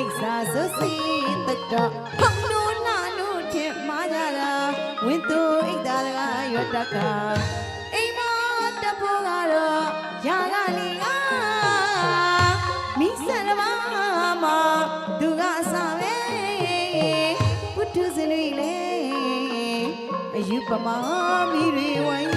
မိတ်စာစွစီတတော်ဟောင်းလို့လာလို့ချင်မာကြတာဝင်းသူအိတ်သားကရွတ်တက်ကအိမ်မတဖို့ကတော့ရာကလေးကမိစရမမသူကအစာပဲပုထုဇဉ်တွေလေအယူပမာမိတွေဝိုင်း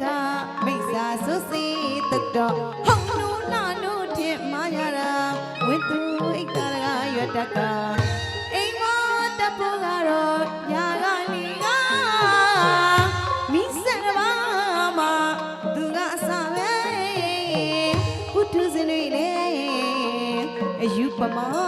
ခမိစ္ဆာစုစီတတော်ဟောင်းနူနာနူတဲ့မာယာရာဝိသူဣတရကရတကအိမ်မတပူကတော့ယာကလီကမိစ္ဆာဘာမသူကအစာပဲဘုသူစင်တွေလေအယူပမာ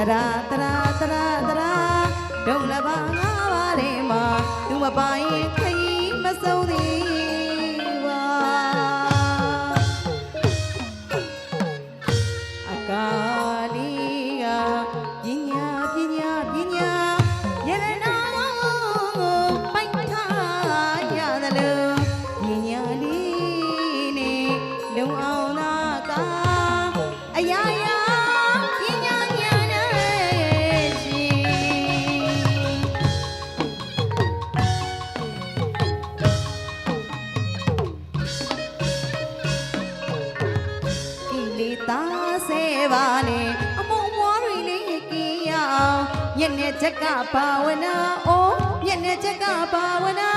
တယ်တရာတရာတရာတရာဒုံလပါငါးပါးထဲမှာသူမပိုင်ခရီးမဆုံးသေး နေချက်ကဘာဝနာအိုးညနေချက်ကဘာဝနာ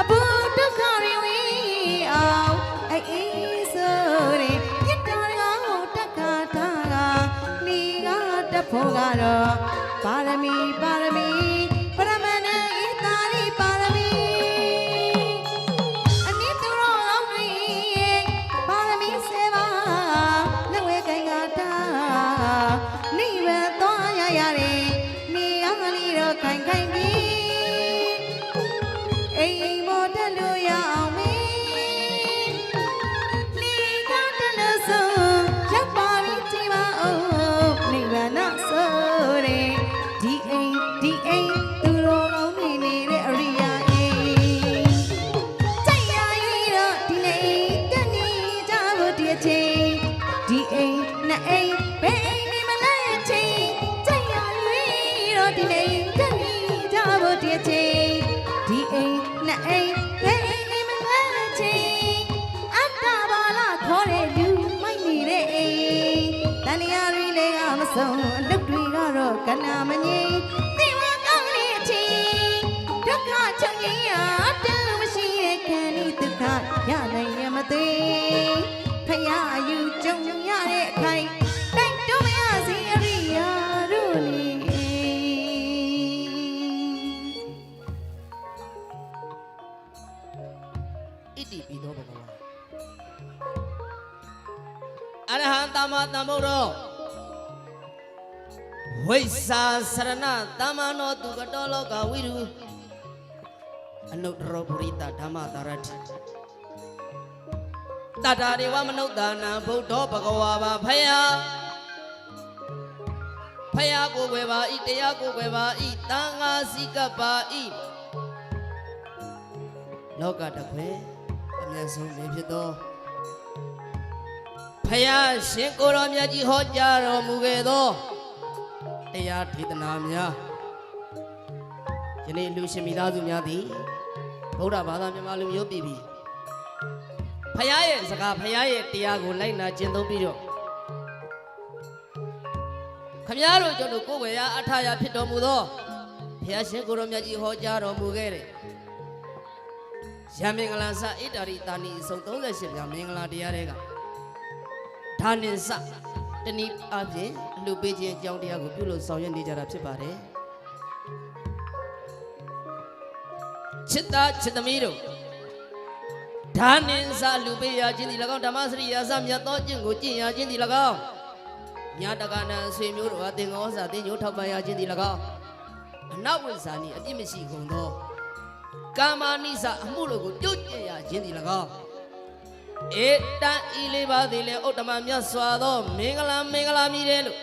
အဘုဒုက္ခတွေဝေးအောင်အေးအေးဆိုရင်မြတ်တော်ကဟောတက္ကထာကနေကတက်ဖို့ကတော့ပါရမီပါရမီပ ချုပ်ငြိမ်းရတူမရှိရဲ့ခံဤဒုက္ခရနိုင်ရမသိဖယားအယူကြုံရတဲ့အခိုင်တိုက်တွန်းမရစေအရိယာတို့နေဣတိပိသောဘဂဝါအရဟံသမ္မာသမ္ဗုဒ္ဓောဝိဇ္ဇာစရဏသမ္မာနောသူကတောလောကဝိရု အနုတ္တရောပုရိသဓမ္မတာရတိတတ္တာဒေဝမနုဿာနံဗုဒ္ဓောဘဂဝါပါဖယားဖယားကိုယ်ွယ်ပါဤတရားကိုယ်ွယ်ပါဤတန်ဃာစိကပ်ပါဤလောကတခွေအမျက်ဆုံးနေဖြစ်သောဖယားရှင်ကိုယ်တော်မြတ်ကြီးဟောကြားတော်မူခဲ့သောတရားဒေသနာများယနေ့လူရှင်မိသားစုများသည် ဗုဒ္ဓဘာသာမြန်မာလူမျိုးပြည်ပြီဖယားရဲ့စကားဖယားရဲ့တရားကိုလိုက်နာကျင့်သုံးပြီးတော့ခမည်းတော်ကျွန်တော်ကိုယ်ဝယ်ရအထာရဖြစ်တော်မူသောဖယားရှင်ကိုယ်တော်မြတ်ကြီးဟောကြားတော်မူခဲ့တဲ့ရမင်္ဂလာစဣတာရိတာနီအစုံ38မြောက်မင်္ဂလာတရားတွေကဒါနင်စတနည်းအားဖြင့်အလှပေးခြင်းအကြောင်းတရားကိုပြုလို့ဆောင်ရွက်နေကြတာဖြစ်ပါတယ် ချစ်သားချစ်သမီးတို့ဒါနင်စလူပေးရခြင်းဒီ၎င်းဓမ္မစရိယာစမြတ်သောကျင့်ကိုကျင့်ရခြင်းဒီ၎င်းညာတကနာဆွေမျိုးတို့အသင်္ကောစာသင်ညိုထောက်ပံ့ရခြင်းဒီ၎င်းအနောက်ဝိဇာနီအပြစ်မရှိကုန်သောကာမနိစ္စအမှုတို့ကိုပြုတ်ကျင်ရခြင်းသည်၎င်းဧတံဤလေးပါးသည်လည်းဥတ္တမမြတ်စွာသောမင်္ဂလာမင်္ဂလာမြည်တယ်လို့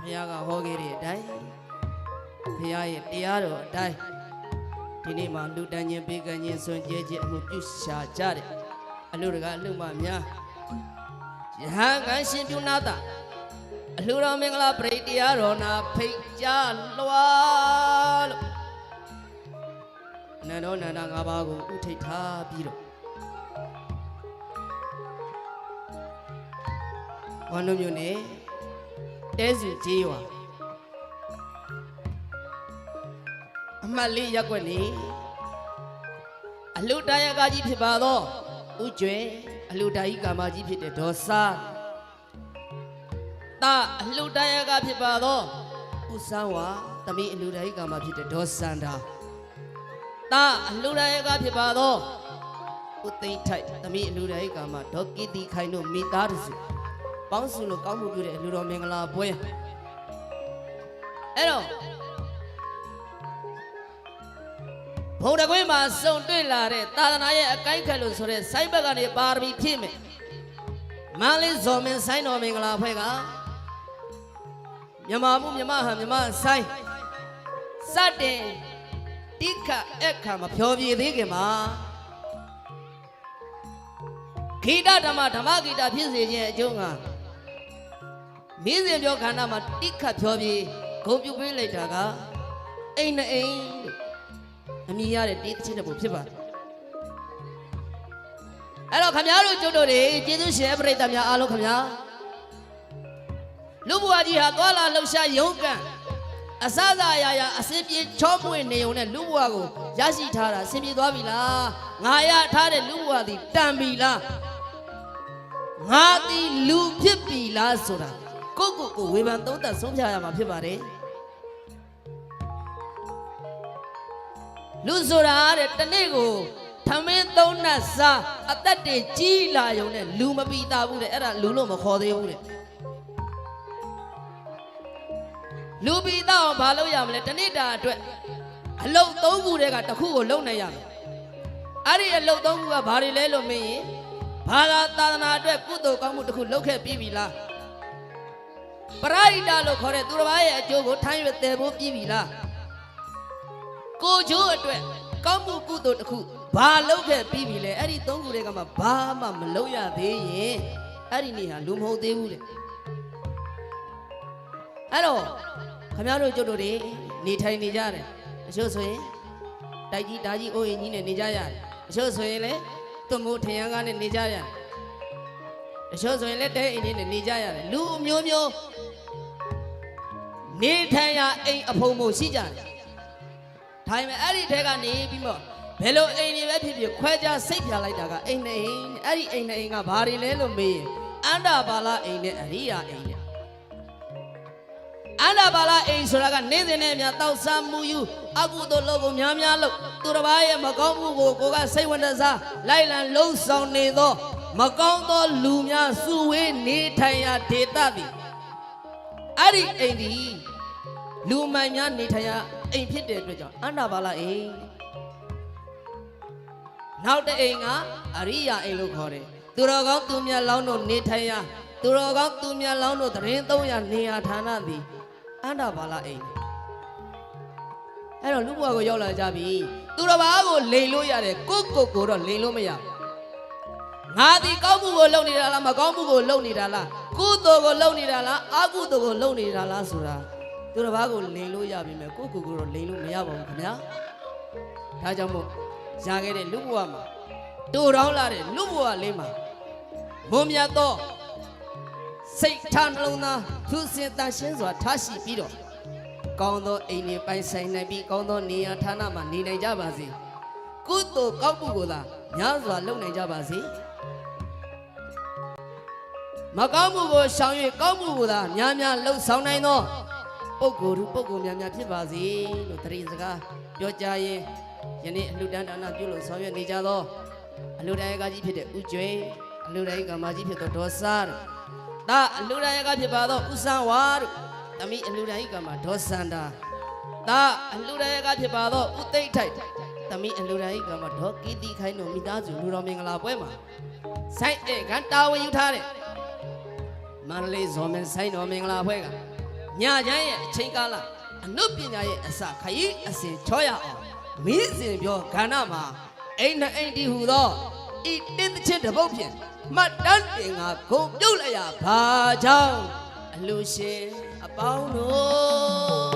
ဘုရားကဟောခဲ့တဲ့အတိုင်းဘုရားရဲ့တရားတော်အတိုင်း ဒီနေ့မှာလူတန်းခြင်းပေးကမ်းခြင်းဆွန်ကြဲခြင်းအမှုပြုရှာကြတယ်အလူတကအလူမများယဟန်ကရှင်ပြုနာတာအလှတော်မင်္ဂလာပရိတရားတော်နာဖိတ်ကြားလွှာလို့နန္ဒောနန္ဒငါးပါးကိုဥထိတ်ထားပြီးတော့ဝမ်းတို့မျိုးနဲ့တဲစုကြီးရွာ အမှတ်လေးရက်ွက်နေအလူတရကကြီးဖြစ်ပါသောဥကျွဲအလူတာကြီးကာမကြီးဖြစ်တဲ့ဒေါ်စာတာအလူတရကဖြစ်ပါသောဥစံဝါတမီးအလူတာကြီးကာမဖြစ်တဲ့ဒေါ်စန္ဒာတာအလူတရကဖြစ်ပါသောဥသိမ့်ထိုက်တမီးအလူတာကြီးကာမဒေါ်ကီတီခိုင်တို့မိသားစုပေါင်းစုလို့ကောင်းမှုပြုတဲ့လူတော်မင်္ဂလာပွဲအဲ့တော့ ဘုံတကွင်းမှာစုံတွေ့လာတဲ့သာသနာရဲ့အကိုက်ခက်လို့ဆိုတဲ့စိုက်ဘက်ကနေပါရမီဖြည့်မယ်မန္တလေးဇော်မင်းဆိုင်တော်မင်္ဂလာဖွဲ့ကမြမမှုမြမဟံမြမဆိုင်စတဲ့တိခအခါမဖြောပြသေးခင်မှာခိတဓမ္မဓမ္မဂီတာဖြစ်စေခြင်းအကျိုးငါမင်းစင်ပြောခန္ဓာမှာတိခတ်ဖြောပြီးဂုံပြုတ်ပေးလိုက်တာကအိမ်နဲ့အိမ်လို့ အမည်ရတဲ့တေးသချင်းတစ်ပုဒ်ဖြစ်ပါတယ်အဲ့တော့ခမများတို့ကျွတ်တို့တွေကျေးဇူးရှင်ပရိသတ်များအားလုံးခမများလူဘွားကြီးဟာသွာလာလှုပ်ရှားရုန်းကန်အစစအရာရာအစင်ပြေချောမွေနေုံနဲ့လူဘွားကိုရရှိထားတာအစင်ပြေသွားပြီလားငါရထားတဲ့လူဘွားသည်တန်ပြီလားငါသည်လူဖြစ်ပြီလားဆိုတာကိုယ့်ကိုယ်ကိုဝေဖန်သုံးသပ်ဆုံးဖြတ်ရမှာဖြစ်ပါတယ် လူဆိုတာတဲ့တနေ့ကိုထမင်းသုံးနှက်စားအသက်တွေကြီးလာရုံနဲ့လူမပီတာဘူးတဲ့အဲ့ဒါလူလို့မခေါ်သေးဘူးတဲ့လူပီတာအောင်ဘာလုပ်ရမလဲတနေ့တာအတွက်အလုတ်သုံးခုတည်းကတစ်ခုကိုလုံနိုင်ရမယ်အဲ့ဒီအလုတ်သုံးခုကဘာတွေလဲလို့မင်းရင်ဘာသာသာသနာအတွက်ကုသိုလ်ကောင်းမှုတစ်ခုလုပ်ခဲ့ပြီးပြီလားပရိဒလို့ခေါ်တဲ့သူတစ်ပါးရဲ့အကျိုးကိုထမ်းရွက်တယ်ဖို့ပြီးပြီလား ကိုကျိုးအတွက်ကောင်းမှုကုသိုလ်တစ်ခုဘာလုပ်ခဲ့ပြီးပြီလဲအဲ့ဒီသုံးခုတွေကမှဘာမှမလုပ်ရသေးရင်အဲ့ဒီနေ့ဟာလူမဟုတ်သေးဘူးလေအဲ့တော့ခမရတို့ကျုပ်တို့တွေနေထိုင်နေကြတယ်အချို့ဆိုရင်တိုက်ကြီးဓာကြီးအိုးရင်ကြီးနဲ့နေကြရတယ်အချို့ဆိုရင်လည်းသွမိုးထရန်ကားနဲ့နေကြရတယ်တချို့ဆိုရင်လည်းတဲအိမ်လေးနဲ့နေကြရတယ်လူအမျိုးမျိုးနေထိုင်ရာအိမ်အဖုံဖို့ရှိကြတယ် ဒါပေမဲ့အဲ့ဒီထဲကနေပြီးတော့ဘယ်လိုအိမ်တွေပဲဖြစ်ဖြစ်ခွဲခြားစိတ်ပြလိုက်တာကအိမ်နဲ့အိမ်အဲ့ဒီအိမ်နဲ့အိမ်ကဘာတွေလဲလို့မေးရင်အန္တာဘာလာအိမ်နဲ့အရိယာအိမ်နဲ့အန္တာဘာလာအိမ်ဆိုတာကနေ့စဉ်နဲ့အများတောက်စားမှုယူအကုသိုလ်လုပ်ကိုများများလုပ်သူတစ်ပါးရဲ့မကောင်းမှုကိုကိုကစိတ်ဝင်စားလိုက်လံလှုံ့ဆော်နေသောမကောင်းသောလူများစုဝေးနေထိုင်ရာဒေသသည်အဲ့ဒီအိမ်ဒီလူမိုင်များနေထိုင်ရာ အိမ်ဖြစ်တဲ့အတွက်ကြောင့်အန္တာဘာလာအိမ်နောက်တစ်အိမ်ကအရိယာအိမ်လို့ခေါ်တယ်သူတော်ကောင်းသူမြတ်လောင်းတို့နေထိုင်ရာသူတော်ကောင်းသူမြတ်လောင်းတို့တရင်300နေရာဌာနသည်အန္တာဘာလာအိမ်အဲ့တော့လူဘွားကိုရောက်လာကြပြီသူတော်ဘာကိုလိန်လို့ရတယ်ကိုယ့်ကိုယ်ကိုတော့လိန်လို့မရဘူးငါဒီကောင်းမှုကိုလုပ်နေတာလားမကောင်းမှုကိုလုပ်နေတာလားကုသိုလ်ကိုလုပ်နေတာလားအကုသိုလ်ကိုလုပ်နေတာလားဆိုတာ သူတစ်ပါးကိုလိန်လို့ရပြီမဲ့ကိုယ့်ကိုယ်ကိုတော့လိန်လို့မရပါဘူးခင်ဗျာဒါကြောင့်မို့ရခဲ့တဲ့လူဘဝမှာတူတောင်းလာတဲ့လူဘဝလေးမှာမုံမြတ်သောစိတ်ထားနှလုံးသားသူစင်တန်ရှင်းစွာထားရှိပြီးတော့ကောင်းသောအိမ်တွေပိုင်ဆိုင်နိုင်ပြီးကောင်းသောနေရာဌာနမှာနေနိုင်ကြပါစေကုသိုလ်ကောင်းမှုကိုသာများစွာလုပ်နိုင်ကြပါစေမကောင်းမှုကိုရှောင်၍ကောင်းမှုကိုသာများများလှုပ်ဆောင်နိုင်သော ပုဂ္ဂိုလ်သူပုဂ္ဂိုလ်များများဖြစ်ပါစေလို့တတိစကားပြောကြရင်ယနေ့အလှူဒန်းဒါနပြုလို့ဆောင်ရွက်နေကြသောအလှူဒန်းရကကြီးဖြစ်တဲ့ဥကျွေအလှူဒန်းကမာကြီးဖြစ်သောဒေါ်စာတို့ဒါအလှူဒန်းရကဖြစ်ပါသောဥဆန်းဝါတို့တမိအလှူဒန်းကမာဒေါ်စန္ဒာဒါအလှူဒန်းရကဖြစ်ပါသောဥသိမ့်ထိုက်တမိအလှူဒန်းကမာဒေါ်ကီတီခိုင်းတို့မိသားစုလူတော်မင်္ဂလာပွဲမှာဆိုင်ဧကန်တာဝန်ယူထားတဲ့မန္တလေးဇော်မင်းဆိုင်တော်မင်္ဂလာဖွဲ့က ညချမ်းရဲ့အချိန်ကာလအနုပညာရဲ့အစခရီးအစဉ်ချောရအောင်မင်းစင်ပြောကဏ္ဍမှာအိမ်နဲ့အိမ်တီဟူသောဤတင်းတစ်ချင်းတစ်ပုတ်ဖြင့်မှတ်တမ်းတင်ငါဂုံပြုတ်လိုက်ရဘာကြောင့်အလူရှင်အပေါင်းတို့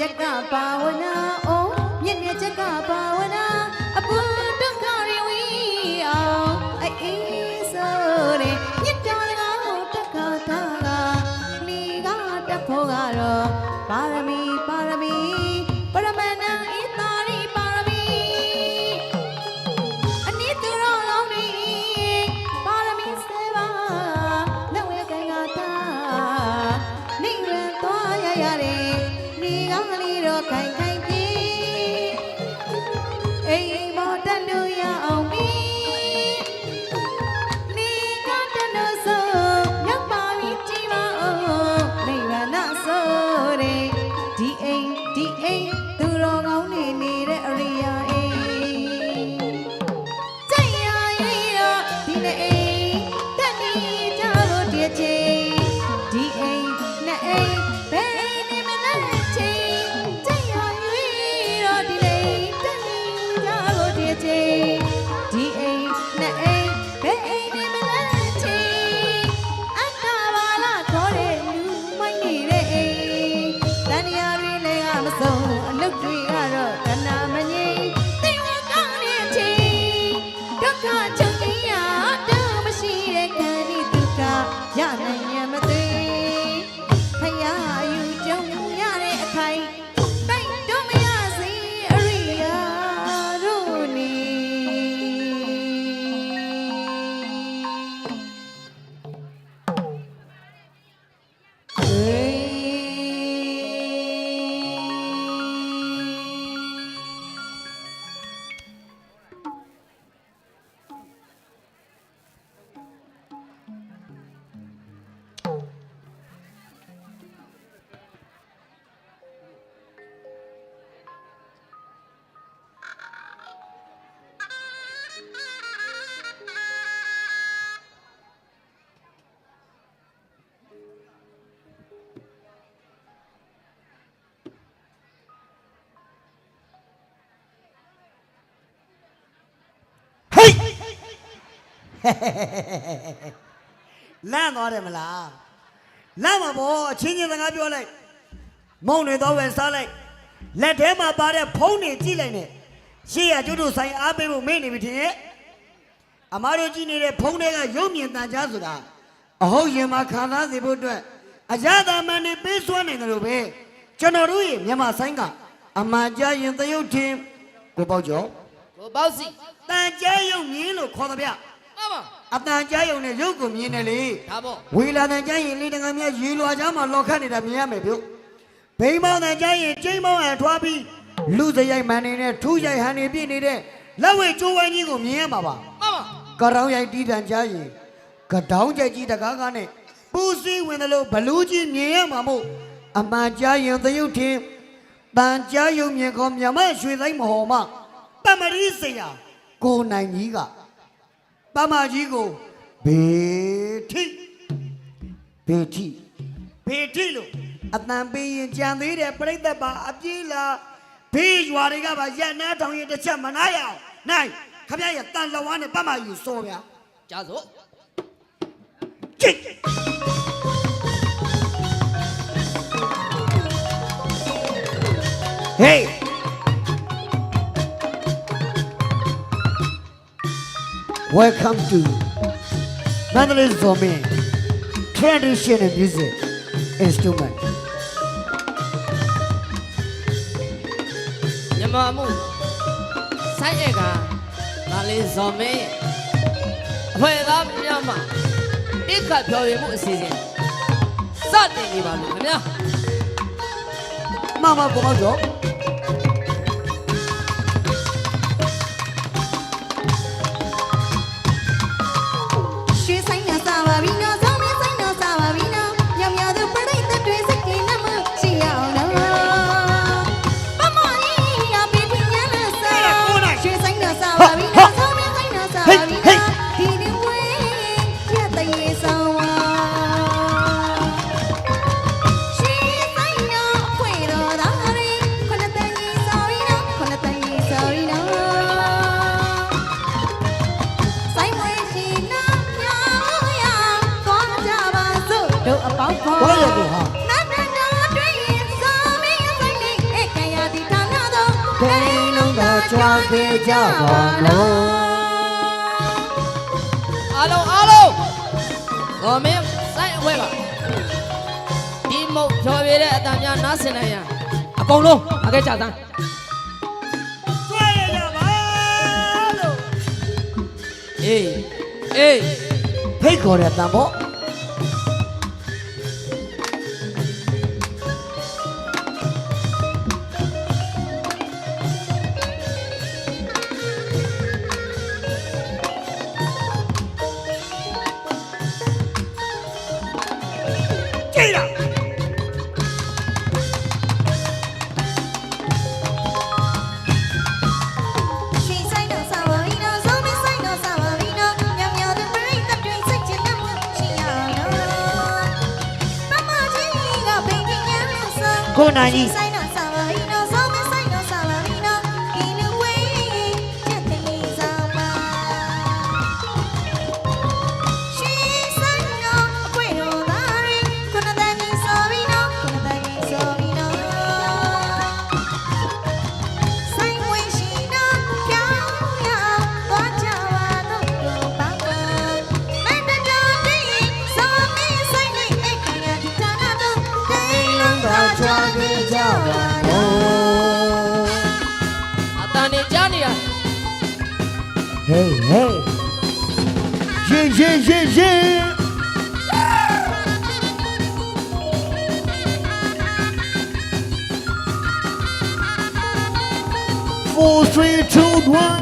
နဲ့ချ လန့်သွားတယ်မလားလန့်မှာပေါ့အချင်းချင်းစကားပြောလိုက်မုံတွေတော့ဝယ်စားလိုက်လက်ထဲမှာပါတဲ့ဖုံးတွေကြည့်လိုက်နဲ့ရှေ့ရကျွတ်တို့ဆိုင်အားပေးဖို့မေ့နေပြီထင်ရဲ့အမားတို့ကြည့်နေတဲ့ဖုံးတွေကရုပ်မြင်တန်ကြားဆိုတာအဟုတ်ရင်မှာခံစားစေဖို့အတွက်အရသာမန်တွေပေးစွမ်းနေတယ်လို့ပဲကျွန်တော်တို့ရဲ့မြန်မာဆိုင်ကအမှန်ကြားရင်သရုပ်ထင်ကိုပေါ့ကျော်ကိုပေါ့စီတန်ကြားရုံမြင်လို့ခေါ်သဗျ မမအတန်ကြားရုံနဲ့ရုပ်ကိုမြင်တယ်လေဒါပေါ့ဝေလာတန်ကြားရင်လေတံငါမြရေလွာချားမှာလော်ခတ်နေတာမြင်ရမယ်ပြုတ်ဘိန်းမောင်းတန်ကြားရင်ကျိန်းမောင်းအထွားပြီးလူစရိုက်မှန်နေတဲ့ထူးရိုက်ဟန်နေပြည့်နေတဲ့လက်ဝဲကျိုးဝိုင်းကြီးကိုမြင်ရမှာပါမမကရောင်ရိုက်တီးတန်ကြားရင်ကတောင်းကြိုက်ကြီးတကားကားနဲ့ပူစည်းဝင်တယ်လို့ဘလူးကြီးမြင်ရမှာမို့အမှန်ကြားရင်သရုပ်ထင်တန်ကြားရုံမြင်ခေါ်မြမရွှေသိမ်းမဟော်မပမရီစရာကိုနိုင်ကြီးက ပမကြီးကိုဘေထိဘေထိဘေထိလို့အတန်ပေးရင်ကြံသေးတယ်ပြိဿပါအပြေးလာဘေးရွာတွေကပါရက်နာထောင်ရင်တစ်ချက်မနာရအောင်နိုင်ခမရရဲ့တန်လဝါနဲ့ပမကြီးကိုစောဗျာကြားစို့ကြိတ်ဟေး Welcome to Mandalay Zombie Traditional Music Instrument မြန်မာမှုစိုက်ရကဒါလေးဇော်မင်းရဲ့အဖွဲသားများမှာတိခတ်ပြော်ရမှုအစီအစဉ်စတင်နေပါပြီခင်ဗျာမမကိုမောက် ခဲ့ကြပါနော်အားလုံးအားလုံးကောမင်းဆိုင်အဖွဲပါဒီမုတ်ဖြော်ပြတဲ့အတန်များနားဆင်နိုင်ရန်အကုန်လုံးအခဲ့ကြသန်းအေးအေးဖိတ်ခေါ်တဲ့တန်ပေါ့ Nani. hey, hey. Yeah, yeah, yeah, yeah. Four, three, two, one.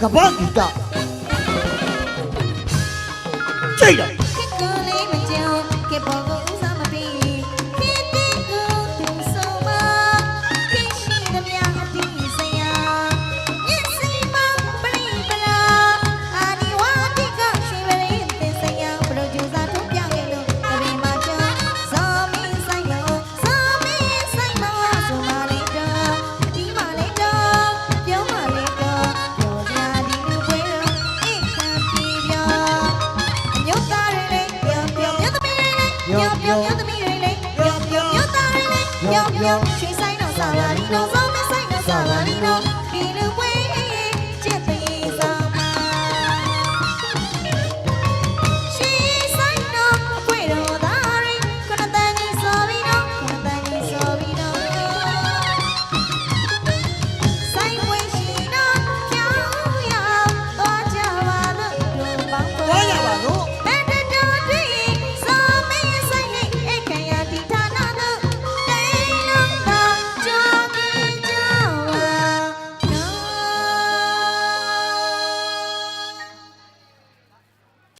ကပ္ပဂီတကြိတ်တယ် Adiós.